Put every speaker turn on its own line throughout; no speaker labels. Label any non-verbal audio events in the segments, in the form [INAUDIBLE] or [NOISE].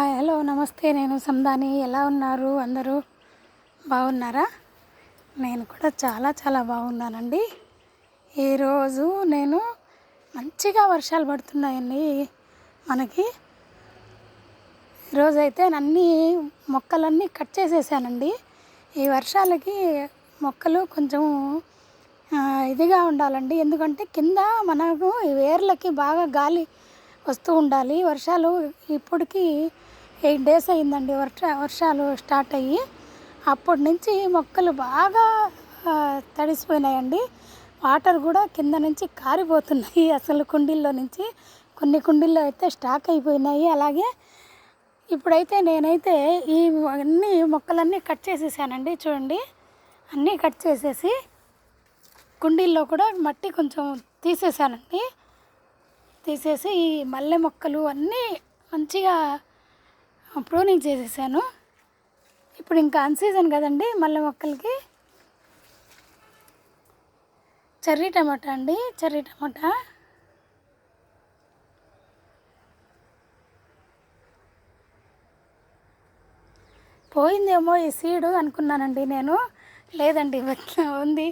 Hi hello నమస్తే. నేను సందాని ఎలా ఉన్నారు? అందరూ బాగున్నారా? నేను కూడా చాలా చాలా బాగున్నానండి. ఈరోజు నేను మంచిగా వర్షాలు పడుతున్నాయండి. మనకి ఈరోజైతే అన్ని మొక్కలన్నీ కట్ చేసేసానండి. ఈ వర్షాలకి మొక్కలు కొంచెం ఇదిగా ఉండాలండి. ఎందుకంటే కింద మనకు ఈ వేర్లకి బాగా గాలి వస్తూ ఉండాలి. వర్షాలు ఇప్పటికీ ఎయిట్ డేస్ అయిందండి వర్ష వర్షాలు స్టార్ట్ అయ్యి. అప్పటి నుంచి మొక్కలు బాగా తడిసిపోయినాయండి. వాటర్ కూడా కింద నుంచి కారిపోతున్నాయి. అసలు కుండీల్లో నుంచి కొన్ని కుండీల్లో అయితే స్టాక్ అయిపోయినాయి. అలాగే ఇప్పుడైతే నేనైతే ఈ అన్ని మొక్కలన్నీ కట్ చేసేసానండి. చూడండి. అన్నీ కట్ చేసేసి కుండీల్లో కూడా మట్టి కొంచెం తీసేసానండి. తీసేసి ఈ మల్లె మొక్కలు అన్నీ మంచిగా ప్రూనింగ్ చేసేసాను. ఇప్పుడు ఇంకా అన్సీజన్ కదండి మళ్ళీ మొక్కలకి. చెర్రీ టమాటా అండి చెర్రీ టమాటా. పోయిందేమో ఈ సీడు అనుకున్నానండి నేను. లేదండి ఉంది.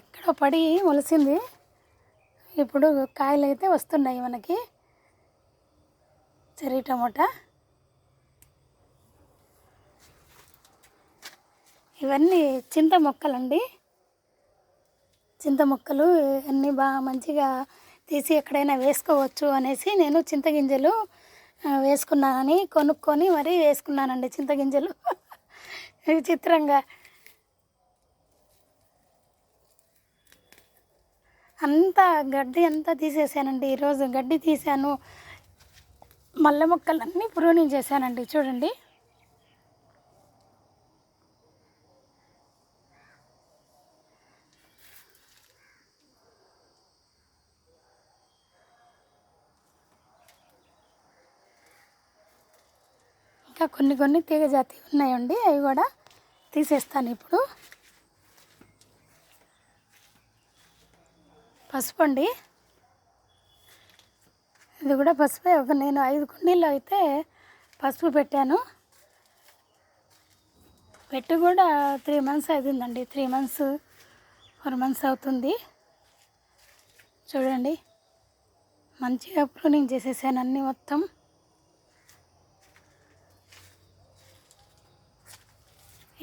ఎక్కడో పడి మొలిసింది. ఇప్పుడు కాయలు అయితే వస్తున్నాయి మనకి. Cherry tomato. ఇవన్నీ చింత మొక్కలండి. చింత మొక్కలు అన్నీ బాగా మంచిగా తీసి ఎక్కడైనా వేసుకోవచ్చు అనేసి నేను చింతగింజలు వేసుకున్నానని కొనుక్కొని మరీ వేసుకున్నానండి చింతగింజలు [LAUGHS] విచిత్రంగా. అంతా గడ్డి అంతా తీసేసానండి. ఈరోజు గడ్డి తీసాను. మల్లె మొక్కలన్నీ ప్రూనింగ్ చేశానండి. చూడండి. ఇంకా కొన్ని కొన్ని తీగ జాతి ఉన్నాయండి అవి కూడా తీసేస్తాను ఇప్పుడు. పసుపు అండి. ఇది కూడా పసుపే ఒక నేను ఐదు కుండీల్లో అయితే పసుపు పెట్టాను. పెట్టి కూడా త్రీ మంత్స్ అవుతుందండి త్రీ మంత్స్ ఫోర్ మంత్స్ అవుతుంది. చూడండి మంచిగా ప్రూనింగ్ చేసేసాను అన్నీ మొత్తం.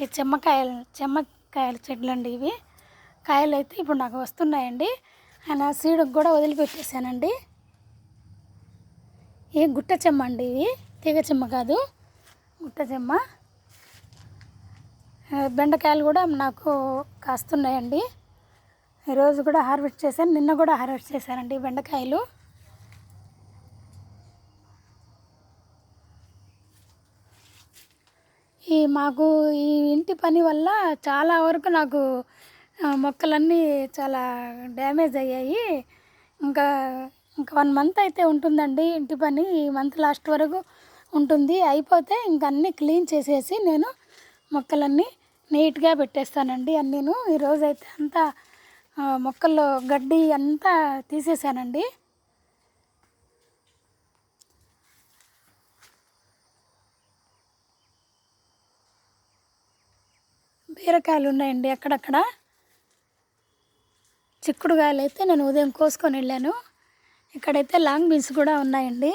ఈ చెమ్మకాయలు చెమ్మకాయల చెట్లు అండి ఇవి. కాయలు అయితే ఇప్పుడు నాకు వస్తున్నాయండి. ఆయన సీడుకు కూడా వదిలిపెట్టేశానండి. ఏ గుట్ట చెమ్మ అండి ఇవి తీగ చెమ్మ కాదు గుట్ట చెమ్మ. బెండకాయలు కూడా నాకు కాస్తున్నాయండి. ఈరోజు కూడా హార్వెస్ట్ చేశాను నిన్న కూడా హార్వెస్ట్ చేశానండి బెండకాయలు. మాకు ఈ ఇంటి పని వల్ల చాలా వరకు నాకు మొక్కలన్నీ చాలా డ్యామేజ్ అయ్యాయి. ఇంకా ఇంకా వన్ మంత్ అయితే ఉంటుందండి ఇంటి పని. ఈ మంత్ లాస్ట్ వరకు ఉంటుంది. అయిపోతే ఇంక అన్నీ క్లీన్ చేసేసి నేను మొక్కలన్నీ నీట్గా పెట్టేస్తానండి అన్నీను. ఈరోజు అయితే అంతా మొక్కల్లో గడ్డి అంతా తీసేసానండి. బీరకాయలు ఉన్నాయండి అక్కడక్కడ చిక్కుడుకాయలు అయితే నేను ఉదయం కోసుకొని వెళ్ళాను. ఇక్కడైతే లాంగ్ బీన్స్ కూడా ఉన్నాయండి.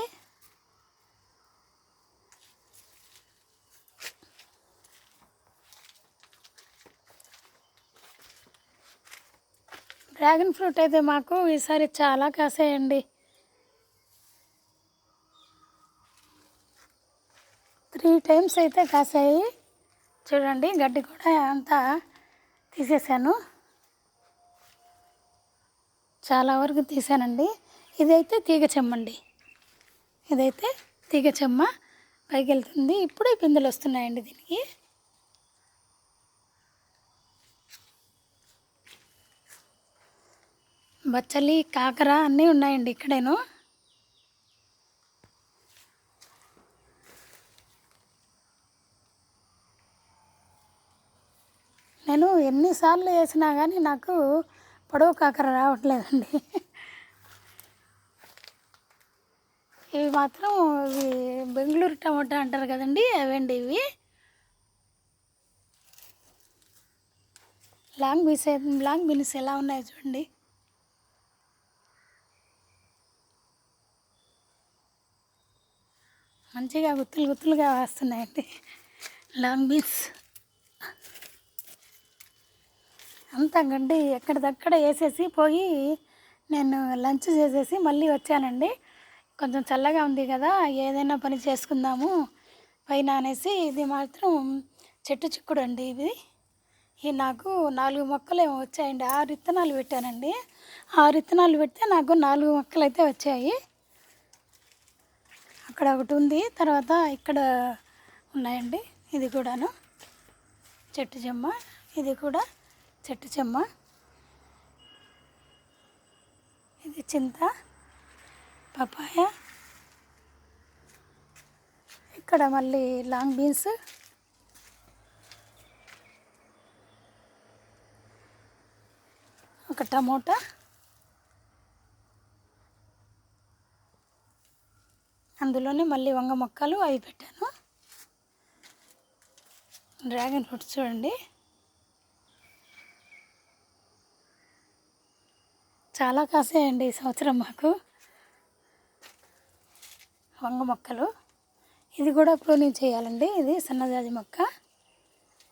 డ్రాగన్ ఫ్రూట్ అయితే మాకు ఈసారి చాలా కాసాయండి. త్రీ టైమ్స్ అయితే కాసాయి. చూడండి గడ్డి కూడా అంతా తీసేసాను. చాలా వరకు తీసానండి. ఇదైతే తీగ చెమ్మండి. ఇదైతే తీగ చెమ్మ పైకి వెళ్తుంది. ఇప్పుడే పిందెలు వస్తున్నాయండి దీనికి. బచ్చలి కాకర అన్నీ ఉన్నాయండి ఇక్కడేను నేను ఎన్నిసార్లు వేసినా కానీ నాకు పొడవు కాకర రావట్లేదండి. ఇవి మాత్రం ఇవి బెంగళూరు టమాటా అంటారు కదండి అవండి ఇవి. లాంగ్ బీన్స్ లాంగ్ బీన్స్ ఎలా ఉన్నాయో చూడండి. మంచిగా గుత్తులు గుత్తులుగా వస్తున్నాయండి. Long beans. అంతా గడ్డి ఎక్కడిదక్కడ వేసేసి పోయి నేను లంచ్ చేసేసి మళ్ళీ వచ్చానండి. కొంచెం చల్లగా ఉంది కదా ఏదైనా పని చేసుకుందాము పైన అనేసి ఇది మాత్రం చెట్టు చిక్కుడు అండి ఇది. ఈ నాకు నాలుగు మొక్కలు ఏమో వచ్చాయండి. ఆరు విత్తనాలు పెట్టానండి. ఆరు విత్తనాలు పెడితే నాకు నాలుగు మొక్కలు అయితే వచ్చాయి. అక్కడ ఒకటి ఉంది తర్వాత ఇక్కడ ఉన్నాయండి. ఇది కూడాను చెట్టు చెమ్మ ఇది కూడా చెట్టు చెమ్మ. ఇది చింత పపాయ. ఇక్కడ మళ్ళీ లాంగ్ బీన్స్. ఒక టమోటా. అందులోనే మళ్ళీ వంగ మొక్కలు అవి పెట్టాను. డ్రాగన్ ఫ్రూట్స్ చూడండి. చాలా కాసాయండి ఈ సంవత్సరం మాకు. వంగ మొక్కలు. ఇది కూడా ప్రూనింగ్ చేయాలండి. ఇది సన్నజాజి మొక్క.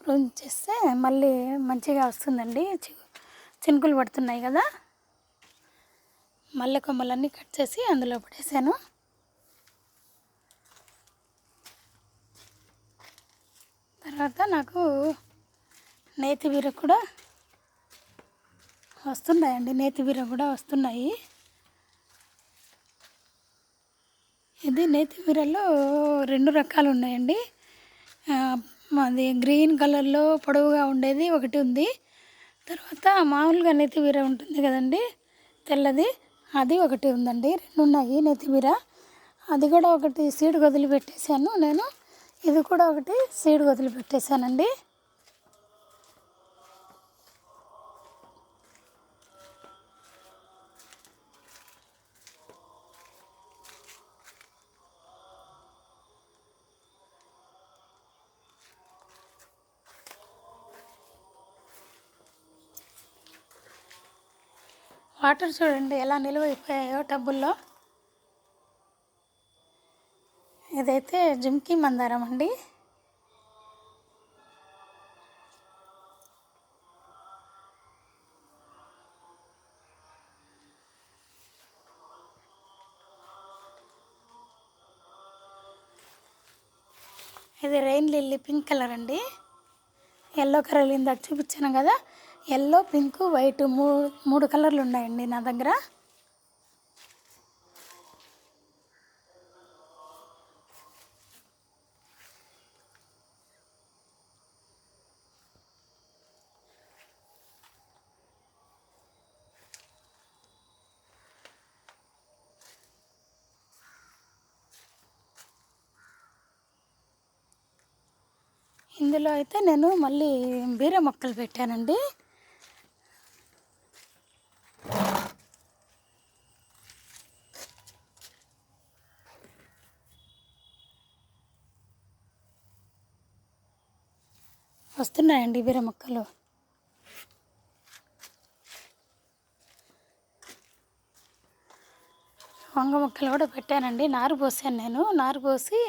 ప్రూనింగ్ చేస్తే మళ్ళీ మంచిగా వస్తుందండి. చి- చినుకులు పడుతున్నాయి కదా. మల్లె కొమ్మలన్నీ కట్ చేసి అందులో పడేసాను. తర్వాత నాకు నేతి బీర కూడా వస్తున్నాయండి. నేతి బీర కూడా వస్తున్నాయి. ఇది నేతి బీరలో రెండు రకాలు ఉన్నాయండి. అది గ్రీన్ కలర్లో పొడవుగా ఉండేది ఒకటి ఉంది. తర్వాత మామూలుగా నేతి బీర ఉంటుంది కదండి తెల్లది అది ఒకటి ఉందండి. రెండు ఉన్నాయి నేతి బీర. అది కూడా ఒకటి సీడ్ వదిలి పెట్టేశాను నేను. ఇది కూడా ఒకటి సీడ్ వదిలి వాటర్ చూడండి ఎలా నిలువ అయిపోయాయో టబ్బుల్లో. ఇదైతే జుమ్కీ మందారం అండి. ఇది రెయిన్ లిల్లీ పింక్ కలర్ అండి. ఎల్లో కలర్ ఇందాక చూపించాను కదా. ఎల్లో పింక్ వైట్ మూడు మూడు కలర్లు ఉన్నాయండి నా దగ్గర. ఇందులో అయితే నేను మళ్ళీ బీర మొక్కలు పెట్టానండి. వస్తున్నాయండి బీర మొక్కలు. వంగ మొక్కలు కూడా పెట్టానండి. నారు పోసాను నేను. నారు పోసి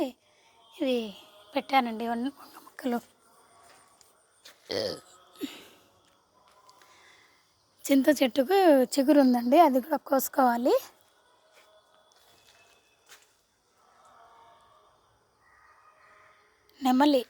ఇది పెట్టానండి వంగ మొక్కలు. చింత చెట్టుకు చిగురు ఉందండి. అది కూడా కోసుకోవాలి. నెమలి.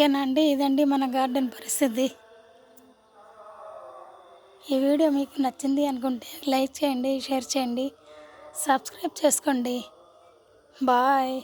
ఓకేనా అండి ఇదండి మన గార్డెన్ పరిస్థితి. ఈ వీడియో మీకు నచ్చింది అనుకుంటే లైక్ చేయండి షేర్ చేయండి సబ్స్క్రైబ్ చేసుకోండి. బాయ్.